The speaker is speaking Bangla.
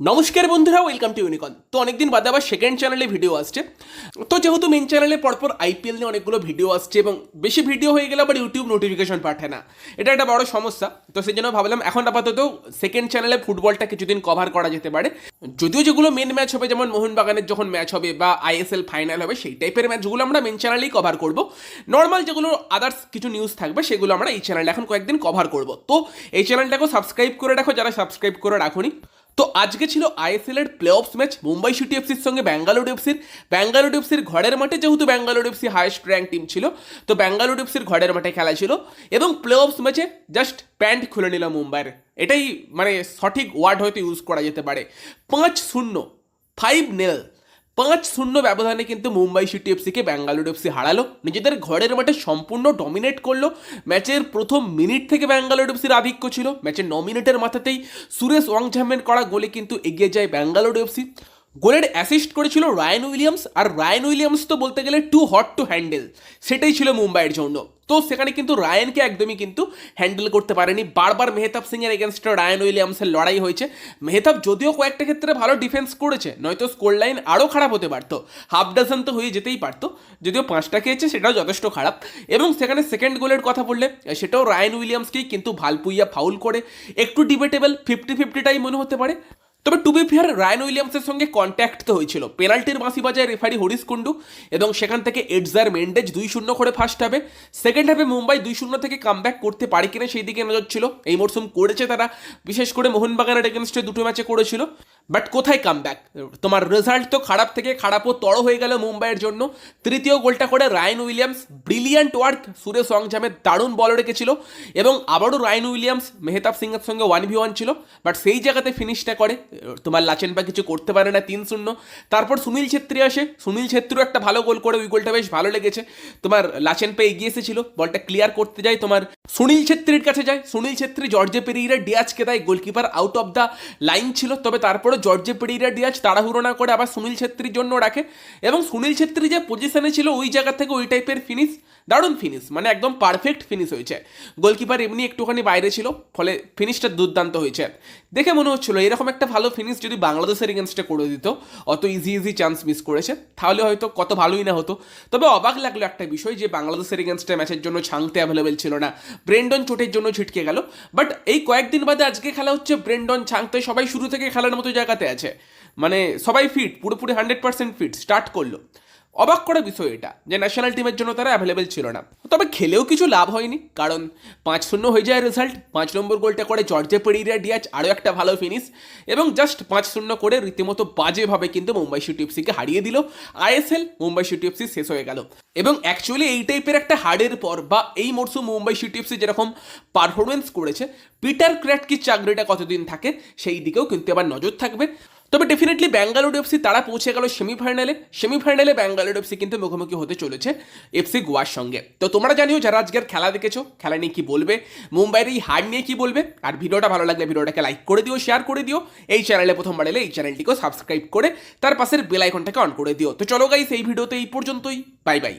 নমস্কার বন্ধুরা ওয়েলকাম টু ইউনিকন তো অনেকদিন বাদে আবার সেকেন্ড চ্যানেলে ভিডিও আসছে। তো যেহেতু মেন চ্যানেলে পরপর আইপিএল নিয়ে অনেকগুলো ভিডিও আসছে এবং বেশি ভিডিও হয়ে গেলে আবার ইউটিউব নোটিফিকেশন পাঠায় না। এটা একটা বড় সমস্যা। তো সেই জন্য ভাবলাম এখন আপাতত সেকেন্ড চ্যানেলে ফুটবলটা কিছুদিন কভার করা যেতে পারে। যদিও যেগুলো মেন ম্যাচ হবে, যেমন মোহনবাগানের যখন ম্যাচ হবে বা আইএসএল ফাইনাল হবে, সেই টাইপের ম্যাচগুলো আমরা মেন চ্যানেলেই কভার করব। নর্মাল যেগুলো আদার্স কিছু নিউজ থাকবে, সেগুলো আমরা এই চ্যানেলে এখন কয়েকদিন কভার করব। তো এই চ্যানেলটাকেও সাবস্ক্রাইব করে রাখো, যারা সাবস্ক্রাইব করে রাখুনি। তো আজকে ছিল আইএসএল এর play offs match Mumbai City এফসির সঙ্গে ব্যাঙ্গালোর এফসির ব্যাঙ্গালোর এফসির ঘরের মাঠে যেহেতু Bangalore FC highest rank team ছিল, তো ব্যাঙ্গালোর এফসির ঘরের মাঠে খেলা ছিল এবং প্লে অফস ম্যাচে জাস্ট প্যান্ট খুলে নিল মুম্বাইয়ের। এটাই মানে সঠিক ওয়ার্ড হয়তো ইউজ করা যেতে পারে। পাঁচ শূন্য ফাইভ নেল পাঁচ শূন্য ব্যবধানে কিন্তু মুম্বাই সিটি এফসিকে ব্যাঙ্গালোর এফসি হারালো। নিজেদের ঘরের মাঠে সম্পূর্ণ ডমিনেট করল। ম্যাচের প্রথম মিনিট থেকে ব্যাঙ্গালোর এফসির আধিক্য ছিল। ম্যাচের ন মিনিটের মাথাতেই সুরেশ ওয়াংঝামের করা গোলে কিন্তু এগিয়ে যায় ব্যাঙ্গালোর এফসি। গোলের অ্যাসিস্ট করেছিল রায়ন উইলিয়ামস আর রায়ন উইলিয়ামস তো বলতে গেলে টু হট টু হ্যান্ডেল সেটাই ছিল মুম্বাইয়ের জন্য। তো সেখানে কিন্তু রায়ানকে একদমই কিন্তু হ্যান্ডেল করতে পারেনি। বারবার মেহতাব সিং এর এগেনস্টে রায়ান উইলিয়ামসের লড়াই হয়েছে। মেহতাব যদিও কয়েকটা ক্ষেত্রে ভালো ডিফেন্স করেছে, নয়তো স্কোর লাইন আরও খারাপ হতে পারতো। হাফ ডাজন তো হয়ে যেতেই পারতো। যদিও পাঁচটা খেয়েছে, সেটাও যথেষ্ট খারাপ। এবং সেখানে সেকেন্ড গোলের কথা বললে, সেটাও রায়ান উইলিয়ামসকেই কিন্তু ভালপুইয়া ফাউল করে। একটু ডিবেটেবল ফিফটি ফিফটিটাই মনে হতে পারে। তবে টু বি ফেয়ার রায়ন উইলিয়ামসের সঙ্গে কন্ট্যাক্ট তো হয়েছিল। পেনাল্টির বাঁশি বাজায় রেফারি হরিশ কুন্ডু এবং সেখান থেকে এডজার মেন্ডেজ দুই শূন্য করে ফার্স্ট হাফে সেকেন্ড হাফে মুম্বাই দুই শূন্য থেকে কামব্যাক করতে পারে কিনা সেই দিকে নজর ছিল। এই মরসুম করেছে তারা। বিশেষ করে মোহনবাগানের এগেনস্টে দুটো ম্যাচে করেছিল। বাট কোথায় কামব্যাক তোমার রেজাল্ট তো খারাপ থেকে খারাপও তড় হয়ে গেল মুম্বাইয়ের জন্য। তৃতীয় গোলটা করে Ryan Williams brilliant work Suresh ওয়াংজামের দারুণ বল রেখেছিল এবং আবারও রায়ন উইলিয়ামস, মেহতাব সিংয়ের সঙ্গে ওয়ান ভি ওয়ান ছিল। বাট সেই জায়গাতে ফিনিশটা করে, তোমার লাচেনপা কিছু করতে পারে না তিন শূন্য। তারপর সুনীল ছেত্রী আসে। সুনীল ছেত্রীও একটা ভালো গোল করে, ওই গোলটা বেশ ভালো লেগেছে। তোমার লাচেনপা এগিয়ে এসেছিল বলটা ক্লিয়ার করতে যায় তোমার। সুনীল ছেত্রীর কাছে যায়। সুনীল ছেত্রী, জর্জে পেরিরা ডিয়াজকে দেয় goalkeeper out of the line ছিল। তবে তারপরে জর্জে পেরিরা ডিয়াজ তাড়াহুড়ো না করে আবার সুনীল ছেত্রীর জন্য রাখে। এবং সুনীল ছেত্রী যে পজিশনে ছিল, ওই জায়গা থেকে ওই টাইপের ফিনিশ দারুণ ফিনিশ মানে একদম পারফেক্ট ফিনিশ হয়েছে। গোলকিপার এমনি একটুখানি বাইরে ছিল, ফলে ফিনিশটা দুর্দান্ত হয়েছে। দেখে মনে হচ্ছিল, এরকম একটা ভালো ফিনিশ যদি বাংলাদেশের এগেনস্টে করে দিত, অত ইজি ইজি চান্স মিস করেছে। তাহলে হয়তো কত ভালোই না হতো। তবে অবাক লাগল একটা বিষয় যে, বাংলাদেশের এগেনস্টে ম্যাচের জন্য ছাংতে অ্যাভেলেবেল ছিল না। ব্রেন্ডন চোটের জন্য ছিটকে গেল। বাট এই কয়েকদিন বাদে আজকে খেলা হচ্ছে ব্রেন্ডন ছাংতে সবাই শুরু থেকে খেলার মতো জায়গাতে আছে। মানে সবাই ফিট পুরোপুরি হান্ড্রেড পার্সেন্ট ফিট স্টার্ট করল। অবাক করা বিষয় এটা যে ন্যাশনাল টিমের জন্য তারা অ্যাভেলেবেল ছিল না। তবে খেলেও কিছু লাভ হয়নি, কারণ পাঁচ শূন্য হয়ে যায় রেজাল্ট পাঁচ নম্বর গোলটা করে জর্জে পেরিরা ডিয়াজ আরও একটা ভালো ফিনিশ এবং জাস্ট পাঁচ শূন্য করে রীতিমতো বাজেভাবে কিন্তু মুম্বাই সিটি এফসিকে হারিয়ে দিল। আইএসএল, মুম্বাই সিটি এফসি শেষ হয়ে গেল। এবং অ্যাকচুয়ালি এই টাইপের একটা হারের পর বা এই মরশুম মুম্বাই সিটি এফসি যেরকম পারফরমেন্স করেছে, পিটার ক্র্যাটকির চাকরিটা কতদিন থাকে সেই দিকেও কিন্তু আবার নজর থাকবে। তবে ডেফিনেটলি ব্যাঙ্গালোর এফসি তারা পৌঁছে গেল সেমিফাইনালে সেমিফাইনালে ব্যাঙ্গালোর এফসি কিন্তু মুখোমুখি হতে চলেছে এফসি গোয়ার সঙ্গে। তো তোমরা জানিও, যারা আজকের খেলা দেখেছ, খেলা নিয়ে কি বলবে, মুম্বাইয়ের এই হার নিয়ে কি বলবে, আর ভিডিওটা ভালো লাগলে ভিডিওটাকে লাইক করে দিও শেয়ার করে দিও, এই চ্যানেলে প্রথমবার এলে এই চ্যানেলটিকেও সাবস্ক্রাইব করে, তার পাশের বেল আইকনটাকে অন করে দিও। তো চলো গাইস এই ভিডিওতে এই পর্যন্তই বাই বাই